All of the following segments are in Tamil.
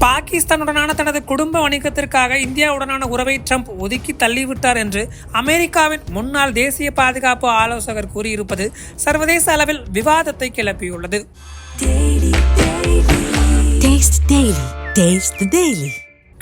பாகிஸ்தானுடனான தனது குடும்ப வணிகத்திற்காக இந்தியாவுடனான உறவை ட்ரம்ப் ஒதுக்கி தள்ளிவிட்டார் என்று அமெரிக்காவின் முன்னாள் தேசிய பாதுகாப்பு ஆலோசகர் கூறியிருப்பது சர்வதேச அளவில் விவாதத்தை கிளப்பியுள்ளது.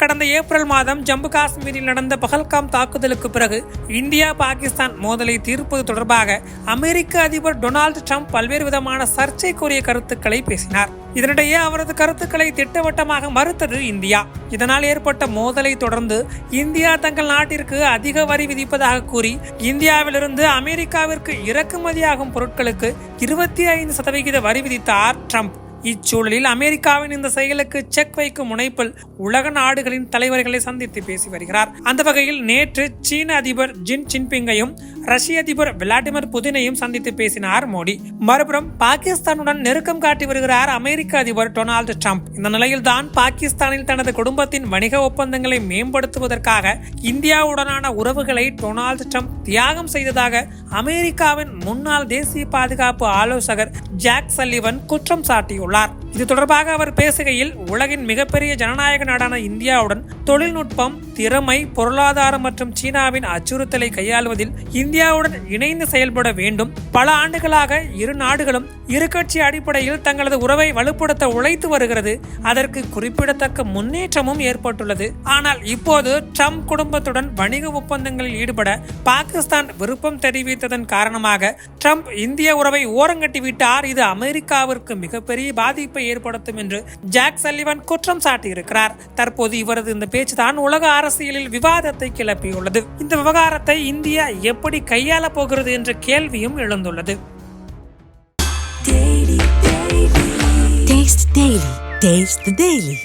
கடந்த ஏப்ரல் மாதம் ஜம்மு காஷ்மீரில் நடந்த பகல்காம் தாக்குதலுக்கு பிறகு இந்தியா பாகிஸ்தான் மோதலை தீர்ப்பது தொடர்பாக அமெரிக்க அதிபர் டொனால்டு ட்ரம்ப் பல்வேறு விதமான சர்ச்சைக்குரிய கருத்துக்களை பேசினார். இதனிடையே அவரது கருத்துக்களை திட்டவட்டமாக மறுத்தது இந்தியா. இதனால் ஏற்பட்ட மோதலை தொடர்ந்து இந்தியா தங்கள் நாட்டிற்கு அதிக வரி விதிப்பதாக கூறி இந்தியாவிலிருந்து அமெரிக்காவிற்கு இறக்குமதியாகும் பொருட்களுக்கு இருபத்தி ஐந்து சதவிகித வரி விதித்தார் ட்ரம்ப். இச்சூழலில் அமெரிக்காவின் இந்த செயலுக்கு செக் வைக்கும் முனைப்பில் உலக நாடுகளின் தலைவர்களை சந்தித்து பேசி வருகிறார். அந்த வகையில் நேற்று சீன அதிபர் ஜின் ஜின்பிங்கையும் ரஷ்ய அதிபர் விளாடிமிர் புதினையும் சந்தித்து பேசினார் மோடி. மறுபுறம் பாகிஸ்தானுடன் நெருக்கம் காட்டி வருகிறார் அமெரிக்க அதிபர் டொனால்டு ட்ரம்ப். இந்த நிலையில்தான் பாகிஸ்தானில் தனது குடும்பத்தின் வணிக ஒப்பந்தங்களை மேம்படுத்துவதற்காக இந்தியாவுடனான உறவுகளை டொனால்டு ட்ரம்ப் தியாகம் செய்ததாக அமெரிக்காவின் முன்னாள் தேசிய பாதுகாப்பு ஆலோசகர் ஜாக் சல்லிவன் குற்றம் சாட்டியுள்ளார். một lát இது தொடர்பாக அவர் பேசுகையில் உலகின் மிகப்பெரிய ஜனநாயக நாடான இந்தியாவுடன் தொழில்நுட்பம் திறமை பொருளாதாரம் மற்றும் சீனாவின் அச்சுறுத்தலை கையாள்வதில் இந்தியாவுடன் இணைந்து செயல்பட வேண்டும். பல ஆண்டுகளாக இரு நாடுகளும் இரு கட்சி அடிப்படையில் தங்களது உறவை வலுப்படுத்த உழைத்து வருகிறது. அதற்கு குறிப்பிடத்தக்க முன்னேற்றமும் ஏற்பட்டுள்ளது. ஆனால் இப்போது ட்ரம்ப் குடும்பத்துடன் வணிக ஒப்பந்தங்களில் ஈடுபட பாகிஸ்தான் விருப்பம் தெரிவித்ததன் காரணமாக ட்ரம்ப் இந்திய உறவை ஓரங்கட்டிவிட்டார். இது அமெரிக்காவிற்கு மிகப்பெரிய பாதிப்பை ஏற்படுத்தும் என்று ஜாக் சல்லிவன் குற்றம் சாட்டியிருக்கிறார் தற்போது இவரது இந்த பேச்சுதான் உலக அரசியலில் விவாதத்தை கிளப்பியுள்ளது இந்த விவகாரத்தை இந்தியா எப்படி கையாளப் போகிறது என்ற கேள்வியும் எழுந்துள்ளது Taste Daily. Taste the Daily.